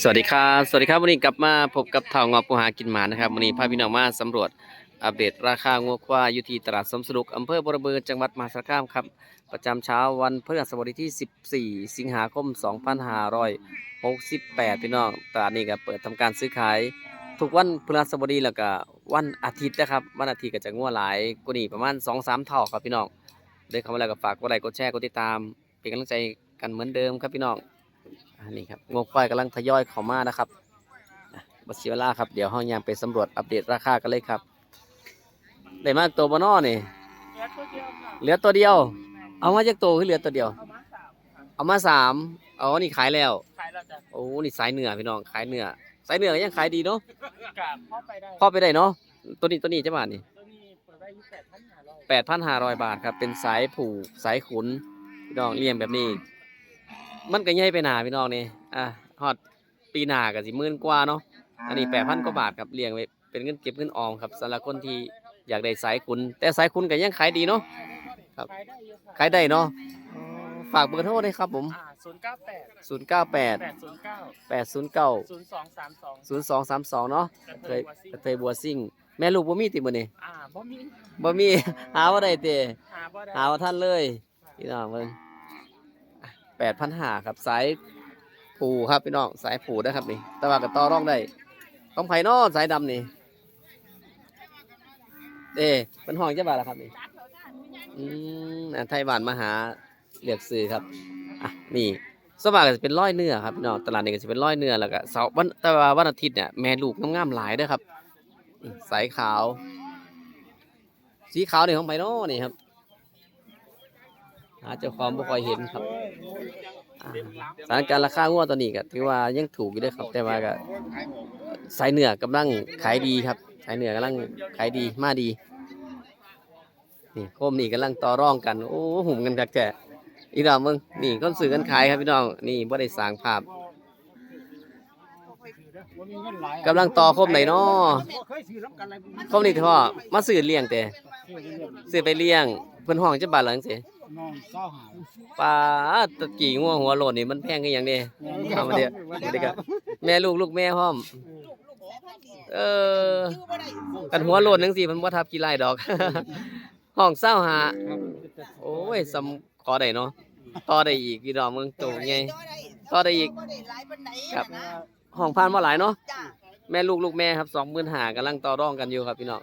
สวัสดีครับสวัสดีครับวันนี้กลับมาพบกับเท่างอปูหากินหมานะครับวันนี้พาพี่น้องมาสำรวจอัปเดตราคางัวควายอยู่ที่ตลาดสมสนุกอำเภอบรบือจังหวัดมหาสารคามครับ ประจำเช้าวันพฤหัสบดีที่ 14 สิงหาคม 2568 พี่น้องตลาดนี้ก็เปิดทำการซื้อขาย ทุกวันพฤหัสบดีแล้วก็วันอาทิตย์นะครับวันอาทิตย์ก็จะงัวหลายกว่านี้ประมาณ 2-3 เท่าครับพี่น้องเลยเข้ามาแล้วก็ฝากกดไลค์กดแชร์กดติดตามเป็นกำลังใจกันเหมือนเดิมครับพี่น้อง นนี้ครับงวควายกำลังทยอยเข้ามานะครับอะบัตรเสียเวลาครับ เดี๋ยวห้องยางไปสำรวจอัปเดตราคากันเลยครับ ได้มากตัวบนอนี่เหลือตัวเดียวค่ะเหลือตัวเดียวเอามาจากตัวคือเหลือตัวเดียว เอามาสามค่ะเอามาสามเอานี่ขายแล้วขายแล้วจ้ะโอ้นี่สายเหนือพี่น้องขายเหนือสายเหนือก็ยังขายดีเนาะกาบเข้าไปได้พอไปได้เนาะตัวนี้ตัวนี้จะบาทนี่ตัวนี้เปิดได้ยี่สิบแปดพันห้าร้อยแปดพันห้าร้อยบาทครับเป็นสายผูกสายขุนพี่น้องเลี้ยงแบบนี้ มันก็ใหญ่ไปหนาพี่น้องนี่อะฮอดปีหน้าก็สิหมื่นกว่าเนาะอันนี้แปดพันกว่าบาทครับเลี้ยงไว้เป็นเงินเก็บเงินออมครับสำหรับคนที่อยากได้สายคุณแต่สายคุณก็ยังขายดีเนาะครับขายได้เยอะค่ะขายได้เนาะฝากเบอร์โทรด้วยครับผมอ่าศูนย์เก้าแปด0 9 แป8ดศูนย์เก้า8 0 9 ศูนย์สองสามสอง0 2 3 2เนาะกระเคเทยยวัดซิกระเทยบัวซิ่ง แม่ลูกบ่มีติมื้อนี้อ่าบ่มีบ่มี หาว่าได้เตหาบ่ได้หาว่าท่านเลยพี่น้องเบิ่ง 8,500ครับสายผูครับพี่น้องสายผูนะครับนี่แต่ว่าก็ต่อร่องได้ของไผเนาะสายดำนี่เด้เป็นห้องจักบาล่ะครับนี่อืมไทยบ้านมาหาเลือกซื้อครับอะนี่สวนมากก็จะเป็นร้อยเนื้อครับพี่น้องตลาดนี้ก็จะเป็นร้อยเนื้อแล้วก็เสาร์วันแต่ว่าวันอาทิตย์เนี่ยแม่ลูกงามๆหลายด้อครับสายขาว สีขาวนี่ของไผโน่นี่ครับ หาเจ้าของบ่ค่อยเห็นครับอ่าสถานการณ์ราคางัวตัวนี้ก็ถือว่ายังถูกอยู่เด้อครับ แต่ว่าก็สายเนื้อกำลังขายดีครับสายเนื้อกำลังขายดีมาดี นี่โคมนี่กำลังต่อร่องกัน โอ้หุ่มกันคักแก่อีดอกมึงนี่คนซื้อกันขายครับพี่น้องนี่บ่ได้สร้างภาพกำลังต่อโคมไหนน้อเคยซื้อน้ำกันอะโคมนี่พ่อมาซื้อเลี้ยงแต่ซื้อไปเลี้ยงเพิ่นห้องจะบาทละจังซี่ น้องเศร้าหาปลาตะกี้งัวหัวโลนนี่มันแพงคือหยังเด้เอามาเดี๋ยวมาเดี๋ยวครับแม่ลูกลูกแม่พร้อม เออกันหัวโลนจังซี่มันบ่ทับกี่ไร่ดอก ห้องเศร้าหาโอ้ยสำขอได้เนาะต่อได้อีกพี่น้องมึงโตไงต่อได้อีกครับห้องพานมาหลายเนาะจ้าแม่ลูกลูกแม่ครับสองหมื่นหากำลังต่อรองกันอยู่ครับพี่น้อง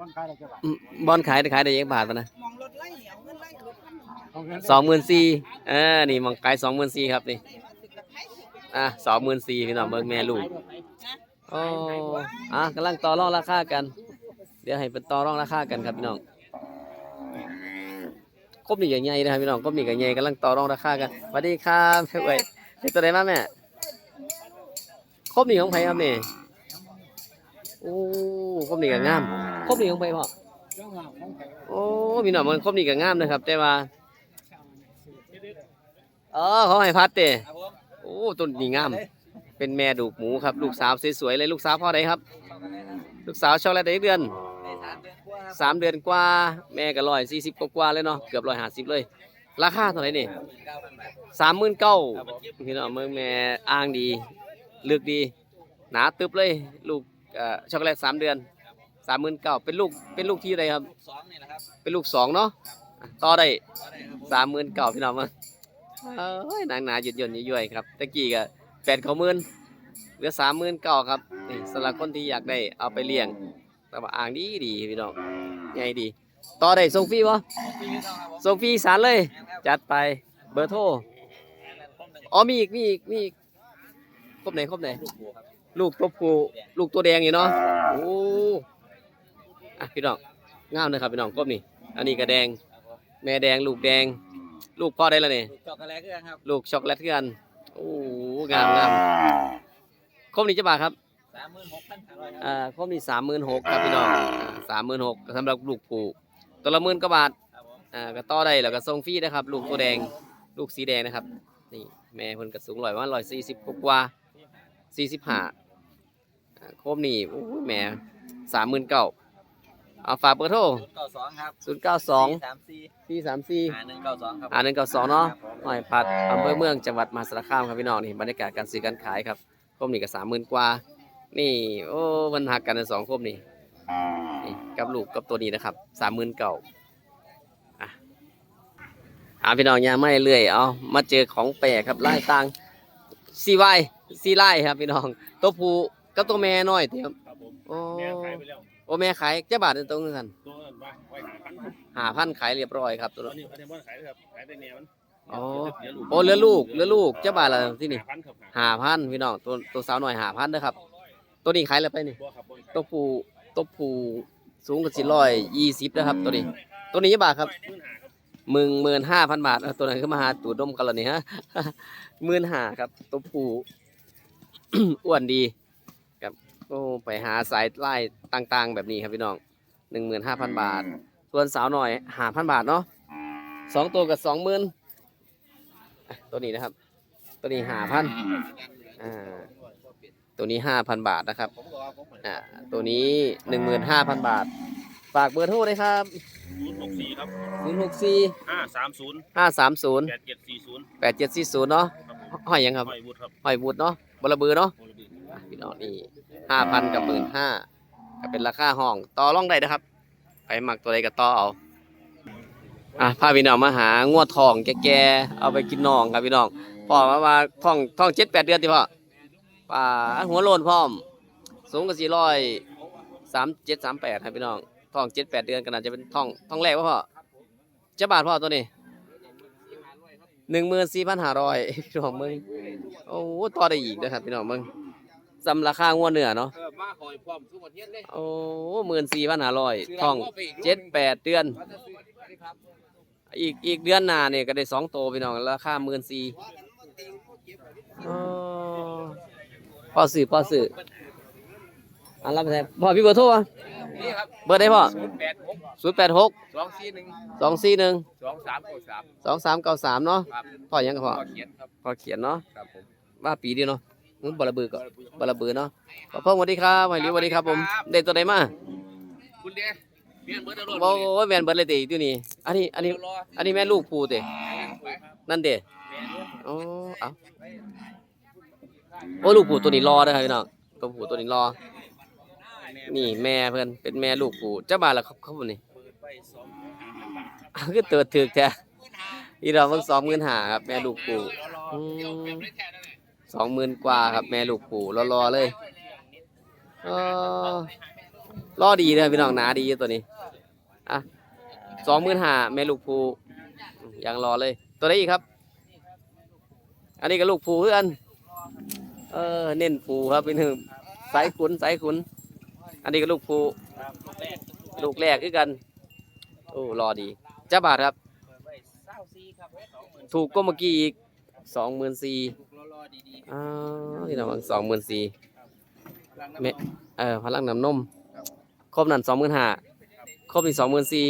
วันขายอะไรจะบาทอืมบอลขายได้ขายได้ยังบาทปะนะมองรถไล่เหนียวเงินไล่รถพันเอาเงินสองหมื่นสี่เออนี่มองขายสองหมื่นสี่ครับนี่อะสองหมื่นสี่พี่น้องเบิ่งแม่ลูกโอ้อะกำลังต่อรองราคากัน เดี๋ยวให้เป็นต่อรองราคากันครับพี่น้องครบนี่ใหญ่ๆนะครับพี่น้องครบนี่ก็ใหญ่กำลังต่อรองราคากันสวัสดีครับเว้ยเป็นตัวไหนมาแม่ครบนี่ของไผครับนี่โอ้ครบนี่ก็งาม ครบนี่ของไผพ่อโอ้พี่น้องมันครบนี่ก็งามนะครับ แต่ว่าเออเขาให้พัดเตะโอ้ต้นนี่งาม เป็นแม่ดูกหมูครับ ลูกสาวสวยๆเลยลูกสาวพ่อใดครับ ลูกสาวช็อกโกแลตได้เดือนสามเดือนกว่าแม่ก็ร้อยสี่สิบกว่าเลยเนาะเกือบร้อยห้าสิบเลย ราคาเท่าไหร่นี่สามหมื่นเก้าพี่น้องเมืองแม่อ้างดีเลือกดี หนาตึบเลย ลูกช็อกโกแลตสามเดือน สามหมื่นเก้าเป็นลูกเป็นลูกที่ใดครับเป็นลูกสองเนาะอะต่อได้สามหมื่นเก้าพี่น้องมาเอ้ยนางหนาหยุดหย่อนย่อยๆครับตะกี้ก็แปดเขาหมื่นเหลือสามหมื่นเก้าครับนี่สำหรับคนที่อยากได้เอาไปเลี้ยง แต่ว่าอ่างดีดีพี่น้องใหญ่ดี ต่อได้ส่งฟรีปะส่งฟรีอีสารเลยจัดไปเบอร์โทรอ๋อมีอีกมีอีกมีอีกครบไหนครบไหน ลูกตัวผู้ลูกตัวแดงอยู่เนาะโอ้ อะพี่น้องงามเลยครับพี่น้องครบนี่ อันนี้ก็แดง แม่แดงลูกแดง ลูกพ่อได้แล้วนี่จอกกระแลคือครับลูกช็อกโกแลตคือกันโอ้งามงามครบนี่จะบาทครับสามหมื่นหกพันห้าร้อยอ่าครบนี่สามหมื่นหกครับพี่น้องสามหมื่นหกสำหรับลูกผูตัวละหมื่นกว่าบาทครับผมอ่าก็ต่อได้แล้วก็ส่งฟรีนะครับ ลูกตัวแดงลูกสีแดงนะครับนี่แม่เพิ่นก็สูงร้อยว่าร้อยสี่สิบกว่าสี่สิบห้าครบนี่โอ้ยแม่สามหมื่นเก้า เอาฝากเบอร์โทรเก้าสองครับศูนย์เก้าสองสามสี่สี่สามสี่หาหนึ่งเก้าสองครับ อ่าหนึ่งเก้าสองเนาะหอยพัดอำเภอเมืองจังหวัดมหาสารคามครับพี่น้องนี่บรรยากาศการซื้อการขายครับคมนี่ก็สามหมื่นกว่า นี่ โอ้มันหักกันในสองคมนี่นี่กับลูกกับตัวนี้นะครับสามหมื่นเก่าอะหาพี่น้องยางไม่เรื่อยเอามาเจอของแปลกครับไล่ตังซีไวซีไล่ครับพี่น้องตัวผู้กับตัวแม่น้อยเดียวครับผมโอ้ แม่ขายไปแล้วโอ้แม่ขายเจ้าบาทในตรงนั้นตัวนั้นว่าไว้หาพันครับหาพันขายเรียบร้อยครับตัวตอนนั้นนี้เขาจะบ่ขายเลยครับขายแต่แม่มันอ๋อเหลือลูกโอ้เหลือลูกเหลือลูกเจ้าบาทละที่นี่หาพันครับหาพันพี่น้องตัวตัวสาวหน่อยหาพันเด้อครับ ตัวนี้ขายแล้วไปนี่บ่ครับบ่ขายตัวผู้ตัวผู้สูงกว่าสี่ร้อยยี่สิบนะครับ ตัวนี้ ตัวนี้ยี่บาทครับมื่นหาครับหมื่นหมื่นห้าพันบาทเออตัวนั้นขึ้นมาหาตูดดมกันแล้วนี่ฮะ หมื่นห้าครับ ตัวผู้ อ้วนดีครับโอ้ไปหาสายไล่ต่างๆ แบบนี้ครับพี่น้องหนึ่งหมื่นห้าพันบาท ส่วนสาวหน่อยหาพันบาทเนาะสองตัวกับสองหมื่นตัวนี้นะครับ ตัวนี้หาพันอ่าตัวนี้ห้าพันบาทนะครับอ่าตัวนี้หนึ่งหมื่นห้าพันบาท ฝากเบอร์โทรเลยครับศูนย์หกสี่ครับศูนย์หกสี่ห้าสามศูนย์ห้าสามศูนย์แปดเจ็ดสี่ศูนย์แปดเจ็ดสี่ศูนย์เนาะครับผมห้อยหยังครับหอยวุฒิครับห้อยบูดเนาะบลบือเนาะโมลบีอะพี่น้องนี่ ห้าพันกับหมื่นห้าก็เป็นราคาห้องต่อรองได้นะครับ ไปหมักตัวใดก็ต่อเอาอะพาพี่น้องมาหางวดทองแก่ๆเอาไปกินน้องครับพี่น้องพ่อมาว่าท้องท้องเจ็ดแปดเดือนที่พ่อป่าหัวโลนพร้อม สูงกับสี่ร้อยสามเจ็ดสามแปดครับพี่น้องท้องเจ็ดแปดเดือนก็น่าจะเป็นท้องท้องแรกวะพ่อเจ้าบาทพ่อตัวนี้หนึ่งหมื่นสี่พันห้าร้อยพี่น้องมึงโอ้ต่อได้อีกนะครับพี่น้องมึง สำราคางวดเนื้อเนาะเออมาคอยพร้อมทุกประเทศเลยโอ้หมื่นสี่พันห้าร้อยท่องเจ็ดแปดเดือน อีกอีกเดือนหน้าเนี่ยก็ได้สองโตวพี่น้องราคาหมื่นสี่พ่อสื่อพ่อสื่ออันรับแทนพ่อพี่เบอร์โทรวะนี่ครับเบอร์ได้พ่อศูนย์แปดหกศูนย์แปดหกสองสี่หนึ่งสองสี่หนึ่งสองสามเก้าสามสองสามเก้าสามเนาะครับพ่อยังกับพ่อก็เขียนครับพ่อเขียนเนาะครับผมว่าปีเดียวเนาะ มึงบลาบือก็บลาบือเนาะพ่อพ่อสวัสดีครับไฮริวสวัสดีครับผมได้ตัวไหนมาคุณเด้เมียนเบิร์ดอรโอ้ยแมนเบิร์ดเลยติอยู่นี่อันนี้อันนี้รออันนี้แม่ลูกผูติไปนั่นเด้แม่นโอ้เอาโอ้ลูกผูตัวนี้รอเด้อครับพี่น้องตัวผูตัวนี้รอ นี่แม่เพิ่นเป็นแม่ลูกผูเจ้าบ้านละครับครับผมนี่เปิดไปสองคือเติดถึกแท้อีเราเพิ่งสองหมื่นห้าครับแม่ลูกผู สองหมื่นกว่าครับแม่ลูกผูรอๆเลยออรอดีเลยพี่น้องหนาดีตัวนี้อะสองหมื่นห้าแม่ลูกผูยังรอเลย ตัวไหนอีกครับ อันนี้ก็ลูกผูเพื่อนเออเน้นผูครับเป็นหนึ่งสายขุนสายขุน อันนี้ก็ลูกผูลูกแรกคือกันโอ้รอดีเจ้าบาทครับ ถูกก็เมื่อกี้อีก สองหมื่นสี่ถูกรอรอดีอ้าวนี่นะมังสองหมื่นสี่ๆพลังน้ำแม่เออพลังน้ำนม ครบนั่นสองหมื่นห้าครบอีกสองหมื่นสี่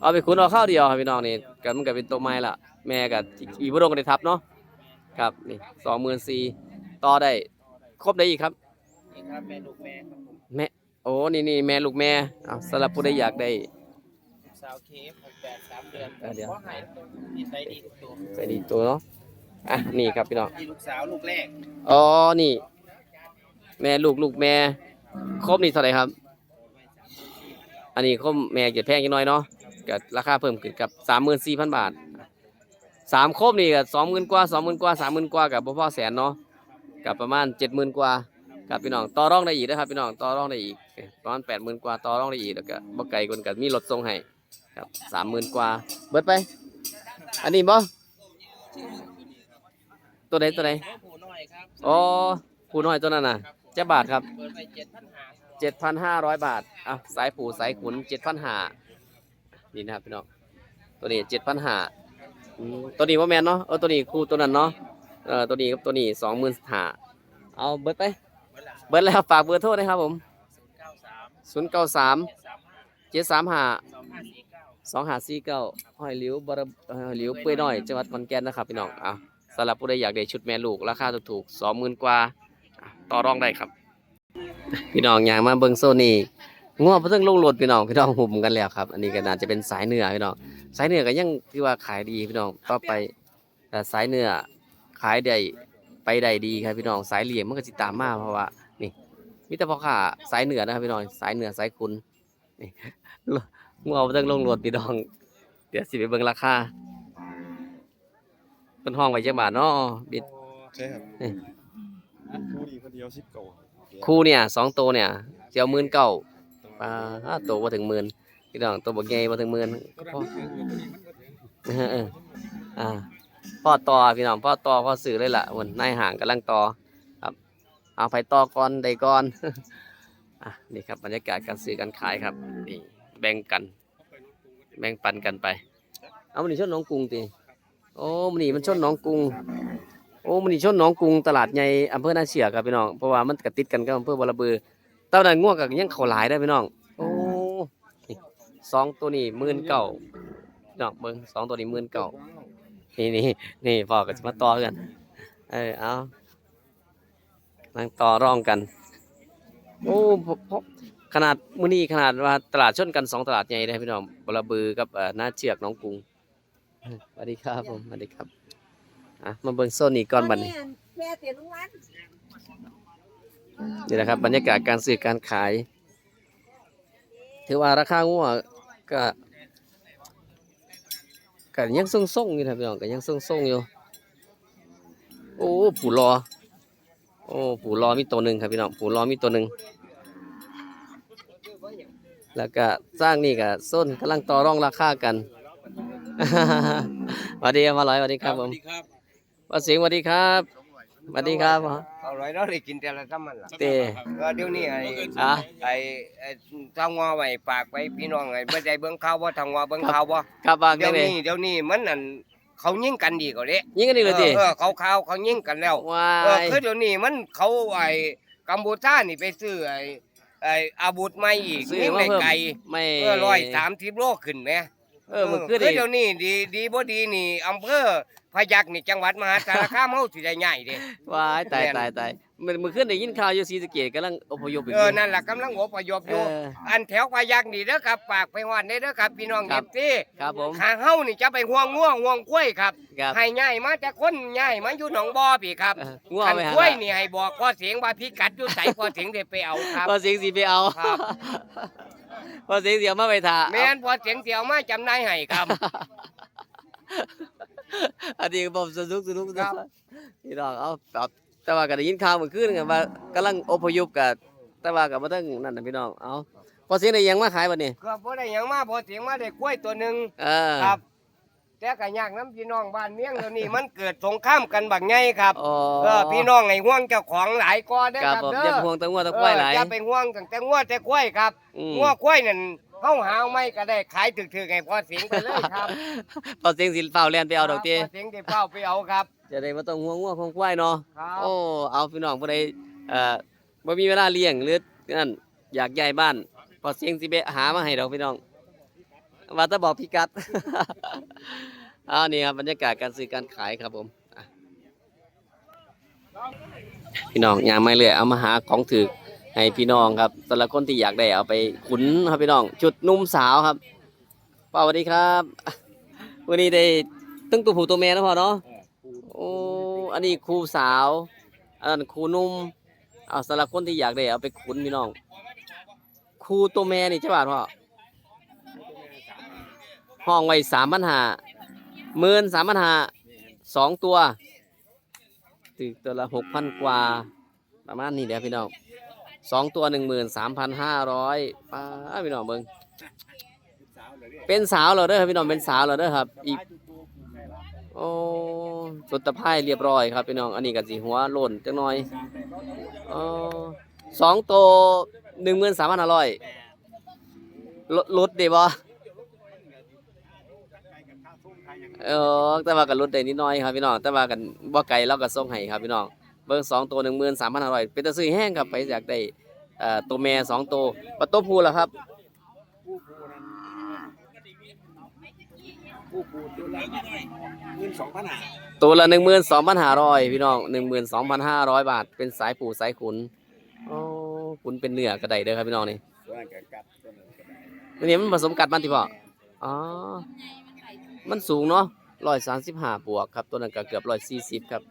เอาไปคุณเอาข้าวเดียวครับพี่น้องนี่กันมันก็เป็นตัวไม้ละแม่กับอีบุดงก็ได้ทับเนาะครับนี่สองหมื่นสี่ต่อได้ครบได้อีกครับ นี่ครับแม่ลูกแม่ครับผมแม่ โอ้ นี่นี่แม่ลูกแม่เอาสำหรับผู้ใดอยากได้ สาวเคฟหกแปดสามเดือนเออเดี๋ยวพ่อหายนี่ใส่ดีทุกตัว ใส่ดีตัวเนาะ อะนี่ครับพี่น้องนี่ลูกสาวลูกแรกอ๋อนี่ แม่ลูกลูกแม่ครบนี่เท่าไหร่ครับ อันนี้ครบแม่เกียรแพงจังน้อยเนาะกับราคาเพิ่มขึ้นกับสามหมื่นสี่พันบาทสามครบนี่กับสองหมื่นกว่าสองหมื่นกว่าสามหมื่นกว่ากับพ่อแสนเนาะกับประมาณเจ็ดหมื่นกว่ากับพี่น้องต่อรองได้อีกนะครับพี่น้องต่อรองได้อีกเอ้ยประมาณแปดหมื่นกว่าต่อรองได้อีกแล้วก็บ่ไกลคนกับมีรถส่งให้ครับสามหมื่นกว่าเบิดไป อันนี้บ่ ตัวไหนตัวไหนแม่ผูน้อยครับอ๋อผู้น้อยตัวนั้นน่ะเจ้าบาทครับเปิดไปเจ็ดพันหาเจ็ดพันห้าร้อยบาทอะสายผูสายขุนเจ็ดพันห้านี่นะครับพี่น้องตัวนี้เจ็ดพันห้าตัวนี้ว่าแมนเนาะเออตัวนี้คู่ตัวนั้นเนาะเออตัวนี้กับตัวนี้สองหมื่นห้าเอาเบิดไปเวลาเบิดแล้วฝากเบอร์โทรนะครับผมเก้าสามศูนย์เก้าสามเจ็ดสามห้าเจ็ดสามห้าสองห้าสี่เก้าสองห้าสี่เก้าห้อยหลิวบรเอ่อหลิวเปื่อยน้อยจังหวัดขอนแก่นนะครับพี่น้องอะ สำหรับผู้ใดอยากได้ชุดแม่ลูกราคาถูกๆสองหมื่นกว่าต่อรองได้ครับ พี่น้องอย่างมาเบิงโซนี่งัวเพิ่งลงรถพี่น้องพี่น้องหุ่มกันแล้วครับ อันนี้ก็น่าจะเป็นสายเนื้อพี่น้องสายเนื้อก็ยังที่ว่าขายดีพี่น้องต่อไปแต่สายเนื้อขายได้ไปได้ดีครับพี่น้องสายเหลี่ยมมันก็สิตามมาเพราะว่านี่มีแต่พ่อค้าสายเหนือนะครับพี่น้องสายเหนือสายคุณนี่งัวเพิ่งลงรถพี่น้อง เดี๋ยวสิไปเบิ่งราคา เป็นห้องไว้จังบาทเนาะบิดใช่ครับนี่คู่ดีคนเดียวสิบเก่าคู่เนี่ยสองตัวเนี่ยเจียวหมื่นเก้าปลาห้าตัวมาถึงหมื่นพี่น้องตัวบักใหญ่มาถึงหมื่นพ่อเออเอออ่าพ่อต่อพี่น้องพ่อต่อพ่อสื่อเลยล่ะวันนายห่างกำลังต่อครับ เอาไปต่อก่อนใดก่อนอะนี่ครับบรรยากาศการซื้อการขายครับนี่แบ่งกัน แบ่งปันกันไป เอามันนี่ชนหน้องกรุงตี โอ้มันนี่มันชนหน้องกรุง โอ้มันนี่ชนหน้องกรุงตลาดใหญ่อำเภอนาเสียครับพี่น้องเพราะว่ามันกระติดกันกับอำเภอบารบือตอนนั้นง่วงกับยังเขาหลายได้พี่น้องโอ้นี่สองตัวนี้หมื่นเก้าพี่น้องเบิ้งสองตัวนี้หมื่นเก้านี่นี่นี่พอก็จะมาต่อกัน เออเอานั่งต่อรองกัน โอ้พพขนาดมื้อนี้ขนาดว่าตลาดชนกันสองตลาดใหญ่เลยพี่น้องบารบือกับเอ่อนาเชือกน้องกรุง สวัสดีครับผมสวัสดีครับอะมาเบิ่งโซนนี้ก่อนบัดนี้แม่เตียนวัน นี่แหละครับ บรรยากาศการซื้อการขาย ถือว่าราคางัวก็ก็ยังทรงๆอยู่ครับพี่น้องก็ยังทรงๆอยู่ โอ้ปู่รอ โอ้ปู่รอมีตัวหนึ่งครับพี่น้องปู่รอมีตัวหนึ่งแล้วก็สร้างนี่ก็ส้นกำลังต่อรองราคากัน สวัสดีครับมาลอยสวัสดีครับผมว่าเสียงสวัสดีครับสวัสดีครับเอาไรเราได้กินแต่ละซ้ำมันล่ะเต้ก็เดี๋ยวนี้ไอ้อะไอ้ไอ้ทางว่าไว้ฝากไว้พี่น้องไอ้บ่ได้เบิ่งข่าวบ่ทางว่าเบิ่งข่าวบ่ครับบางเดี๋ยัยวงไงนี้เดี๋ยวนี้มันนั่นเขายิงกันดีกว่าเด้ยิงกันอีกเลยดิเออเขาข่าวเขายิงกันแล้วว้าเออยคือเดี๋ยวนี้มันเขาไอ้กัมพูชานี่ไปซื้อไอ้ไอ้อาวุธใหม่อีกซื้อยิงมาได้เพิ่มไกลไม่เออร้อยสามสิบโลขึ้นไหม เออมันคือคือดิเดี๋ยวนี้ดีดีบ่ดีนี่อำเภอพยัคฆ์นี่จังหวัดมหาสารคามเฮาสิได้ใหญ่เด้ ว้ายตายแม่น ตายตายมันมันขึ้นได้ยินข่าวอยู่ศรีสะเกษกำลังอพยพอีกเออนั่นล่ะกำลังอพยพเออยู่ออันแถวพยัคฆ์นี่เด้อครับฝากไปฮอดได้เด้อครับพี่น้องครัเอบฟซีครับผมข้างเฮานี่จะไปห่วงง่วงห่วงกล้วยครับครับให้ย้ายมาแต่คนย้ายมาอยู่หนองบ่อพี่ครับเออง่วงคันไปหากล้วยนี่ให้บอกพ่อเสียงว่าพิกัดอยู่ไสพ่อเสียงได้ไปเอาครับ พอเสียงสีไปเอาครับ พอเสียงเสียมาไปถ่าแม่นพ่อเสียงเสียวมาจำนายให้ครับ อันนี้ผมสนุกสนุกครับพี่น้องเอาเอาแต่ว่าก็ได้ยินข่าวเมื่อคืนกันว่ากำลังอพยพกับแต่ว่ากับมาตั้งนั่นนะพี่น้องเอาพอเสียงได้หยังมาขายบัดนี้ก็บ่ได้หยังมาพ่อเสียงมาได้กล้วยตัวหนึงเออครับ แต่ก็ยากน้ำพี่น้องบ้านเมียงเดี๋ยวนี้มันเกิดสงครามกันบักไงครับอ๋อเออพี่น้องไอ้ห่วงเจ้าของหลายก้อนได้คอรับครับผมเด้จะอพวงตะงัวตะกล้วยหลาย เออจะไปห่วงตั้งแต่งัวแต่กล้วยครับอืม งัวกล้วยนั่นเฮาหาไม่ก็ได้ขายถึกๆให้พอเสียงไปเลยครับพอเสียงสิเฝ้าแล่นไปเอาดอกเตี้ยพอเสียงได้เฝ้าไปเอาครับจะได้บ่ต้องห่วงงัวของควายเนาะ ครับโอ้ เอาพี่น้องผู้ใดเอ่อบ่มีเวลาเลี้ยงหรือนั่นอยากย้ายบ้าน พอเสียงสิไปหามาให้ดอกพี่น้อง ว่าแตะบอกพิกัดเอานี่ครับบรรยากาศการซื้อการขายครับผมพี่น้องอย่างไม่เลยเอามาหาของถือให้พี่น้องครับแต่ละคนที่อยากได้เอาไปขุนครับพี่น้อง ชุดนุ่มสาวครับป้าสวัสดีครับวันนี้ได้ตั้งตัวผู้ตัวแม่แล้วพอเนาะโอ้อันนี้ครูสาวอันนั้นครูนุ่มเอาสำหรับคนที่อยากได้เอาไปขุนพี่น้องครูตัวแม่นี่ใช่ป่ะพ่อ ห้องไว้สามพันหาหมื่นสามพันหาสองตัวตึกตัวละหกพันกว่า ประมาณนี้เดี๋ยวพี่น้องสองตัวหนึ่งหมื่นสามพันห้าร้อยป้าพี่น้องเบิ้งเป็นสาวเหรอเด้อพี่น้องเป็นสาวเหรอเด้อครับ อีกโอ้สุดตะไคร่เรียบร้อยครับพี่น้องอันนี้ก็สีหัวโล่นจังหน่อยอ๋อสองตัวหนึ่งหมื่นสามพันห้าร้อยลดลดได้บ่ เออแต่ว่ากันลดได้นิดหน่อยครับพี่น้องแต่ว่ากันบ่ไกลเราก็ส่งให้ครับพี่น้องเบิ่งสองตัวหนึ่งหมื่นสามพันห้าร้อยเป็นตะซื้อแห้งครับไปอยากได้เอ่อตัวแม่สองตัวปะตัวผู้ล่ะครับผู้ปูตัวละเงินสองพันห้าตัวละหนึ่งหมื่นสองพันห้าร้อยพี่น้องหนึ่งหมื่นสองพันห้าร้อยบาท เป็นสายปูสายขุนอ๋อขุนเป็นเนื้อก็ได้เด้อครับพี่น้องนี่ตัวนั้นก็กัดตัวนั้นก็ได้อันนี้มันผสมกัดมันที่พ่ออ๋อ มันสูงเนาะร้อยสามสิบห้าบวกครับ ตัวนั้นก็เกือบร้อยสี่สิบครับ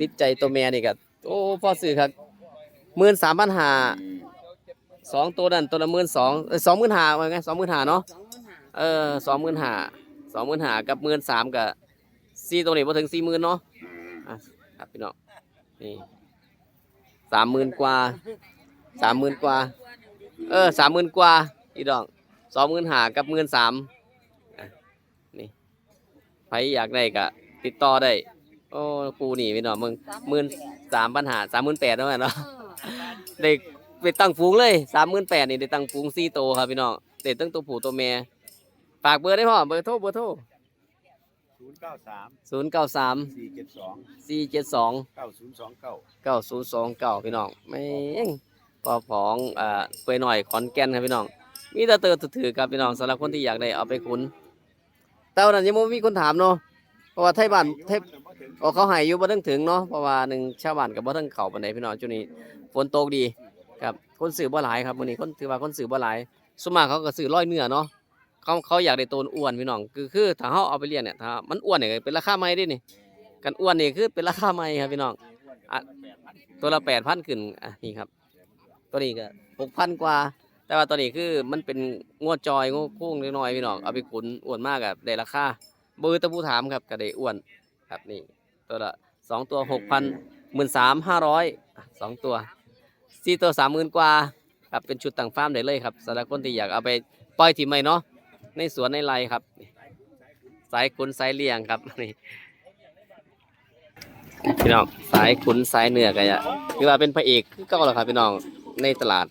ติดใจตัวแม่นี่ก็โอ้พ่อซื้อครับหมื่นสามพันห้าสองตัวนั้นตัวละหมื่นสองสองหมื่นห้าว่าไงสองหมื่นห้าเนาะเออสองหมื่นห้าสองหมื่นห้ากับหมื่นสามกับสี่ตัวนี้พอถึงสี่หมื่นเนาะอะครับพี่น้องนี่สามหมื่นกว่าสามหมื่นกว่า เออสามหมื่นกว่าอีดองสองหมื่นห้ากับหมื่นสาม ใครอยากได้ก็ติดต่อได้ โอ้กูนี่พี่น้องมึงหมื่นสามปัญหาสามหมื่นแปดเนาะเนาะเด็กไปตั้งฟูงเลยสามหมื่นแปดนี่ได้ตั้งฟูงสี่โตวครับพี่น้องเด็ดตั้งตัวผู้ตัวแม่ฝากเบอร์ได้พ่อเบอร์โทรเบอร์โทรศูนย์เก้าสามศูนย์เก้าสามสี่เจ็ดสองสี่เจ็ดสองเก้าศูนย์สองเก้าเก้าศูนย์สองเก้าพี่น้องไม่งพอของอ่าเปื่อยหน่อยขอนแก่นครับพี่น้อง มีแต่เตอถือๆครับพี่น้องสำหรับคนที่อยากได้เอาไปคุ้น แต่วันนั้นยังไม่มีคนถามเนาะเพราะว่าไทยบ้านไทยโอ้เขาใหายอยู่บ่ถึงถึงเนาะเพราะว่าหนึ่งชาวบ้านกับบ่ถึงเขาปานใดพี่น้องช่วงนี้ฝนตกดีครับคนซื้อบ่หลายครับมื้อนี้คนถือว่าคนซื้อบ่หลายส่วนมากเขาก็ซื้อร้อยเนื้อเนาะเขาเขาอยากได้ตัวอ้วนพี่น้องคือคือถ้าเฮาเอาไปเลี้ยงเนี่ยถ้ามันอ้วนเนี่ยเป็นราคาใหม่เด้นี่กันอ้วนนี่คือเป็นราคาใหม่ครับพี่น้องอะตัวละแปดพันขึ้นอะนี่ครับตัวนี้ก็หกพันกว่า แต่ว่าตัวนี้คือมันเป็นงวดจอยงวดโค้งน้อยๆพี่น้องเอาไปขุนอ้วนมากกับได้ราคาเบอร์ตะปูถามครับก็ได้อ้วนครับนี่ตัวละสองตัวหกพันหมื่นสามห้าร้อยสองตัวสี่ตัวสามหมื่นกว่าครับเป็นชุดต่างฟาร์มได้เลยครับสำหรับคนที่อยากเอาไปปล่อยที่ไม่เนาะในสวนในไร่ครับสายขุนสายเลี้ยงครับนี่พี่น้องสายขุนสายเนื้อกันอะคือว่าเป็นพระเอกคือเก่าแล้วครับพี่น้องในตลาด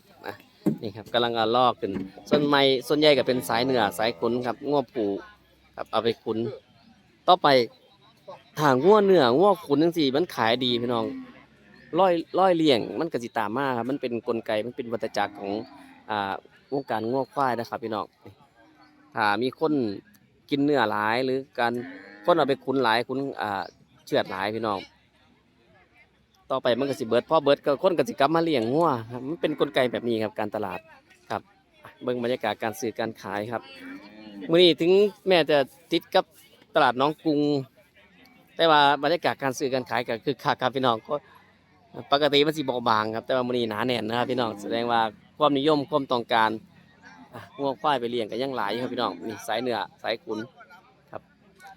นี่ครับกำลังเอาลอกขึ้น ส่วนไม่ส่วนใหญ่ก็เป็นสายเนื้อสายขุนครับง้อผูครับเอาไปขุน ต่อไปทางง้อเนื้อง้อขุนจังซี่มันขายดีพี่น้องร้อยร้อยเลี้ยงมันก็สิตามมาครับมันเป็นกลไกมันเป็นวัฏจักรของอ่าวงการง้อควายนะครับพี่น้องถ้ามีคนกินเนื้อหลายหรือการคนเอาไปขุนหลายขุนอ่าเชือดหลายพี่น้อง ต่อไปมันก็สิเบิดพอเบิดก็คนก็สิกลับมาเลี้ยงงัวครับมันเป็นกลไกแบบนี้ครับการตลาดครับเบิ่งบรรยากาศการซื้อการขายครับมื้อนี้ถึงแม้จะติดกับตลาดน้องกรุง แต่ว่าบรรยากาศการซื้อการขายก็คือคักครับพี่น้องก็ปกติมันสิเบาบางครับแต่ว่ามื้อนี้หนาแน่นนะครับพี่น้องแสดงว่าความนิยมความต้องการอะงัวควายไปเลี้ยงก็ยังหลายครับพี่น้องนี่สายเนื้อสายขุนครับ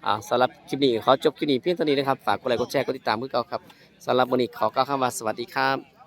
อ่าสำหรับคลิปนี้ขอจบคลิปนี้เพียงเท่านี้นะครับฝากกดไลค์กดแชร์กดติดตามเพื่อเก่าครับ สำหรับวันนี้ขอกล่าวคำว่าสวัสดีครับ